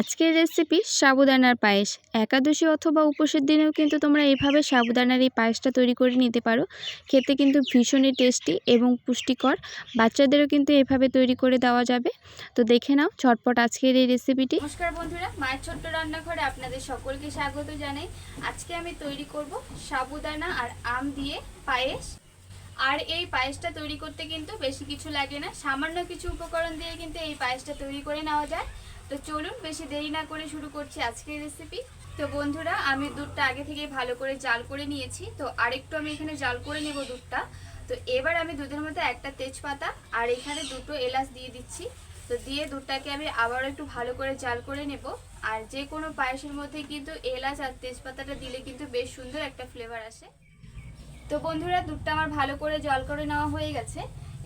আজকের রেসিপি সাবুদানার পায়েস। একাদশী অথবা উপোসের দিনেও কিন্তু তোমরা এইভাবে সাবুদানার এই পায়েসটা তৈরি করে নিতে পারো। খেতে কিন্তু ভীষণই টেস্টি এবং পুষ্টিকর। বাচ্চাদেরও কিন্তু এভাবে তৈরি করে দেওয়া যাবে। তো দেখে নাও ঝটপট আজকের এই রেসিপিটি নমস্কার বন্ধুরা, মায়ের ছোট্ট রান্নাঘরে আপনাদের সকলকে স্বাগত জানাই। আজকে আমি তৈরি করব সাবুদানা আর আম দিয়ে পায়েস। আর এই পায়েসটা তৈরি করতে কিন্তু বেশি কিছু লাগে না। সামান্য কিছু উপকরণ দিয়ে কিন্তু এই পায়েসটা তৈরি করে নেওয়া যায়। তো চলুন বেশি দেরি না করে শুরু করছি আজকের রেসিপি তো বন্ধুরা, আমি দুধটা আগে থেকে ভালো করে জাল করে নিয়েছি। তো আরেকটু আমি এখানে জাল করে নেব দুধটা। তো এবার আমি দুধের মধ্যে একটা তেজপাতা আর এখানে দুটো এলাচ দিয়ে দিচ্ছি। তো দিয়ে দুধটাকে আমি আবারও একটু ভালো করে জাল করে নেব। আর যে কোনো পায়েসের মধ্যে কিন্তু এলাচ আর তেজপাতাটা দিলে কিন্তু বেশ সুন্দর একটা ফ্লেভার আসে। তো বন্ধুরা, দুধটা আমার ভালো করে জল করে নেওয়া হয়ে গেছে।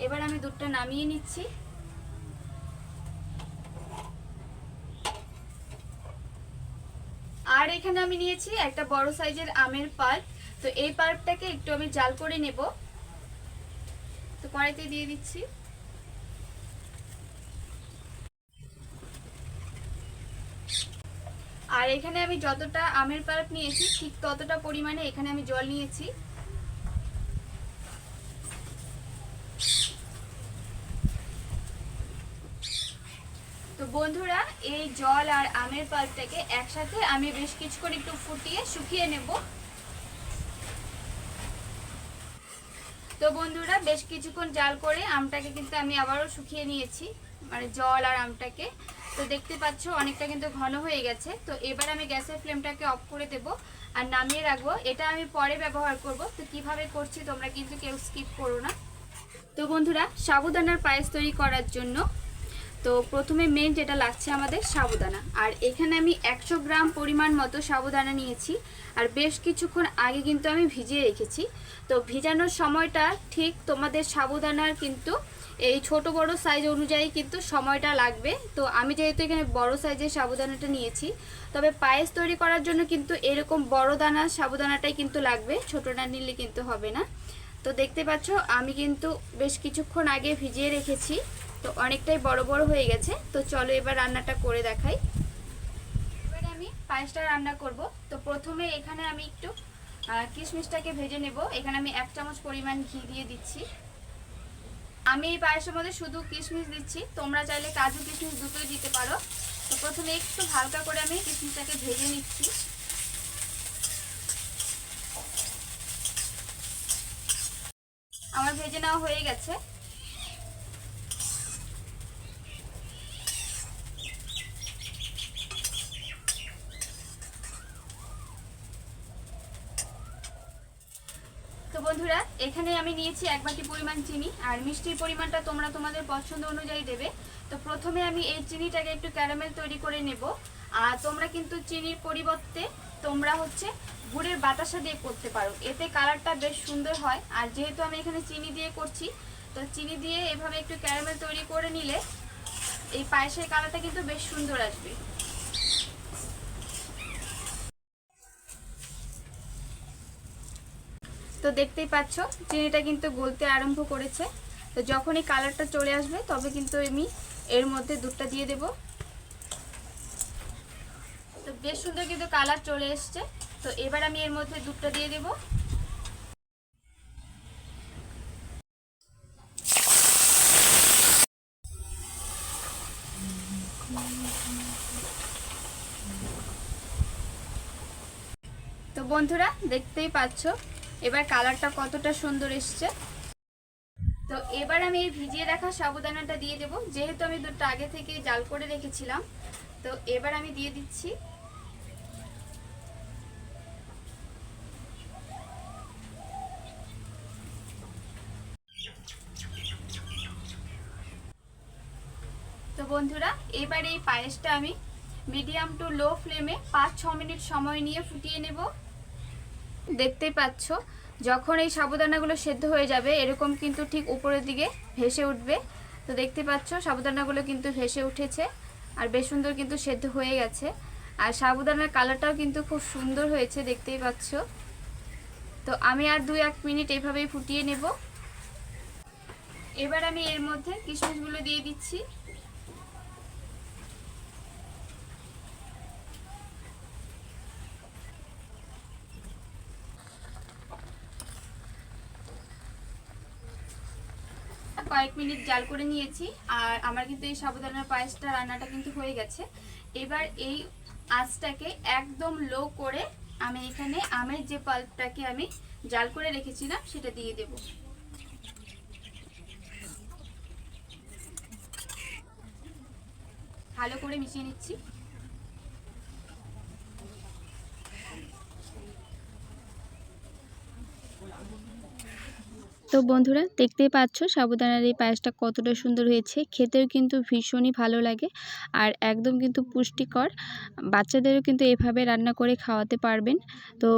এবার আমি দুধটা নামিয়ে নিচ্ছি। আর এখানে আমি নিয়েছি একটা বড় সাইজের আমের পাল্প তো এই পাল্পটাকে একটু আমি জাল করে নেব। তো কড়াইতে দিয়ে দিচ্ছি। আর এখানে আমি যতটা আমের পাল্প নিয়েছি, ঠিক ততটা পরিমাণে এখানে আমি জল নিয়েছি। বন্ধুরা, এই জল আর আমের পাল্পটাকে একসাথে আমি বেশ কিছু করে একটু ফুটিয়ে শুকিয়ে নেব। তো বন্ধুরা, বেশ কিছুক্ষণ জাল করে আমটাকে কিন্তু আমি আবারও শুকিয়ে নিয়েছি মানে জল আর আমটাকে। তো দেখতে পাচ্ছ, অনেকটা কিন্তু ঘন হয়ে গেছে। তো এবার আমি গ্যাসের ফ্লেমটাকে অফ করে দেব আর নামিয়ে রাখব। এটা আমি পরে ব্যবহার করব। তো কীভাবে করছি তোমরা কিন্তু কেউ স্কিপ করো না। তো বন্ধুরা, সাবুদানার পায়েস তৈরি করার জন্য তো প্রথমে মেন যেটা লাগছে আমাদের সাবুদানা। আর এখানে আমি একশো গ্রাম পরিমাণ মতো সাবুদানা নিয়েছি। আর বেশ কিছুক্ষণ আগে কিন্তু আমি ভিজিয়ে রেখেছি। তো ভিজানোর সময়টা ঠিক তোমাদের সাবুদানার কিন্তু এই ছোট বড় সাইজ অনুযায়ী কিন্তু সময়টা লাগবে। তো আমি যেহেতু এখানে বড় সাইজের সাবুদানাটা নিয়েছি, তবে পায়েস তৈরি করার জন্য কিন্তু এরকম বড় দানা সাবুদানাটাই কিন্তু লাগবে। ছোটটা নিলে কিন্তু হবে না। তো দেখতে পাচ্ছ, আমি কিন্তু বেশ কিছুক্ষণ আগে ভিজিয়ে রেখেছি। তো অনেকটাই বড় বড় হয়ে গেছে। তো চলো এবার রান্নাটা করে দেখাই। এবারে আমি পায়েসটা রান্না করব। তো প্রথমে এখানে আমি একটু কিশমিশটাকে ভেজে নেব। এখানে আমি এক চামচ পরিমাণ ঘি দিয়ে দিচ্ছি। আমি এই পায়েসের মধ্যে শুধু কিশমিশ দিচ্ছি। তোমরা চাইলে কাজু কিশমিশ দুটোই দিতে পারো। তো প্রথমে একটু হালকা করে আমি কিশমিশটাকে ভেজে নিচ্ছি। আমার ভেজে নেওয়া হয়ে গেছে। বন্ধুরা, এখানে আমি নিয়েছি এক বাটি পরিমাণ চিনি, আর মিষ্টির পরিমাণটা তোমরা তোমাদের পছন্দ অনুযায়ী দেবে। তো প্রথমে আমি এই চিনিটাকে একটু ক্যারামেল তৈরি করে নেব। আর তোমরা কিন্তু চিনির পরিবর্তে তোমরা হচ্ছে গুড়ের বাতাসা দিয়ে করতে পারো। এতে কালারটা বেশ সুন্দর হয়। আর যেহেতু আমি এখানে চিনি দিয়ে করছি, তো চিনি দিয়ে এভাবে একটু ক্যারামেল তৈরি করে নিলে এই পায়েসের কালারটা কিন্তু বেশ সুন্দর আসবে। তো দেখতেই পাচ্ছ, চিনিটা কিন্তু গলতে আরম্ভ করেছে। তো যখন এই কালারটা চলে আসবে, তবে কিন্তু আমি এর মধ্যে দুধটা দিয়ে দেব। তো বেশ সুন্দর কিন্তু কালার চলে এসছে। তো এবার আমি এর মধ্যে দুধটা দিয়ে দেব। তো বন্ধুরা, দেখতেই পাচ্ছ এবার কালারটা কতটা সুন্দর এসছে। তো এবার আমি এই ভিজিয়ে রাখা সাবুদানাটা দিয়ে দেব। যেহেতু আমি দুটো আগে থেকে জাল করে রেখেছিলাম, তো এবার আমি দিয়ে দিচ্ছি তো বন্ধুরা, এবার এই পায়েসটা আমি মিডিয়াম টু লো ফ্লেমে পাঁচ ছ মিনিট সময় নিয়ে ফুটিয়ে নেব। দেখতেই পাচ্ছ, যখন এই সাবুদানাগুলো সেদ্ধ হয়ে যাবে, এরকম কিন্তু ঠিক উপরের দিকে ভেসে উঠবে। তো দেখতে পাচ্ছ, সাবুদানাগুলো কিন্তু ভেসে উঠেছে আর বেশ সুন্দর কিন্তু সেদ্ধ হয়ে গেছে। আর সাবুদানার কালারটাও কিন্তু খুব সুন্দর হয়েছে, দেখতেই পাচ্ছ। তো আমি আর দুই এক মিনিট এভাবেই ফুটিয়ে নেব। এবার আমি এর মধ্যে কিশমিশগুলো দিয়ে দিচ্ছি। কয়েক মিনিট জাল করে নিয়েছি, আর আমার কিন্তু এই সাবুদানার পায়েসটা রান্নাটা কিন্তু হয়ে গেছে। এবার এই আঁচটাকে একদম লো করে আমি এখানে আমের যে পাল্পটাকে আমি জাল করে রেখেছিলাম, সেটা দিয়ে দেব। ভালো করে মিশিয়ে নিচ্ছি। তো বন্ধুরা, দেখতেই পাচ্ছ সাবুদানার এই পায়েসটা কতটা সুন্দর হয়েছে। খেতেও কিন্তু ভীষণই ভালো লাগে আর একদম কিন্তু পুষ্টিকর। বাচ্চাদেরও কিন্তু এভাবে রান্না করে খাওয়াতে পারবেন। তো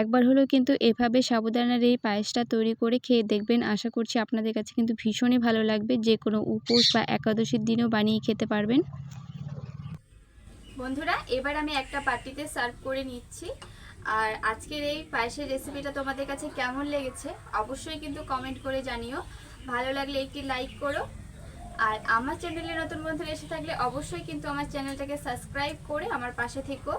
একবার হলেও কিন্তু এভাবে সাবুদানার এই পায়েসটা তৈরি করে খেয়ে দেখবেন। আশা করছি আপনাদের কাছে কিন্তু ভীষণই ভালো লাগবে। যে কোনো উপোস বা একাদশীর দিনও বানিয়ে খেতে পারবেন। বন্ধুরা, এবার আমি একটা পার্টিতে সার্ভ করে নিচ্ছি। আর আজকের এই পায়েসের রেসিপিটা তোমাদের কাছে কেমন লেগেছে অবশ্যই কিন্তু কমেন্ট করে জানিও। ভালো লাগলে একটি লাইক করো। আর আমার চ্যানেলে নতুন বন্ধুরা এসে থাকলে অবশ্যই কিন্তু আমার চ্যানেলটাকে সাবস্ক্রাইব করে আমার পাশে থেকো।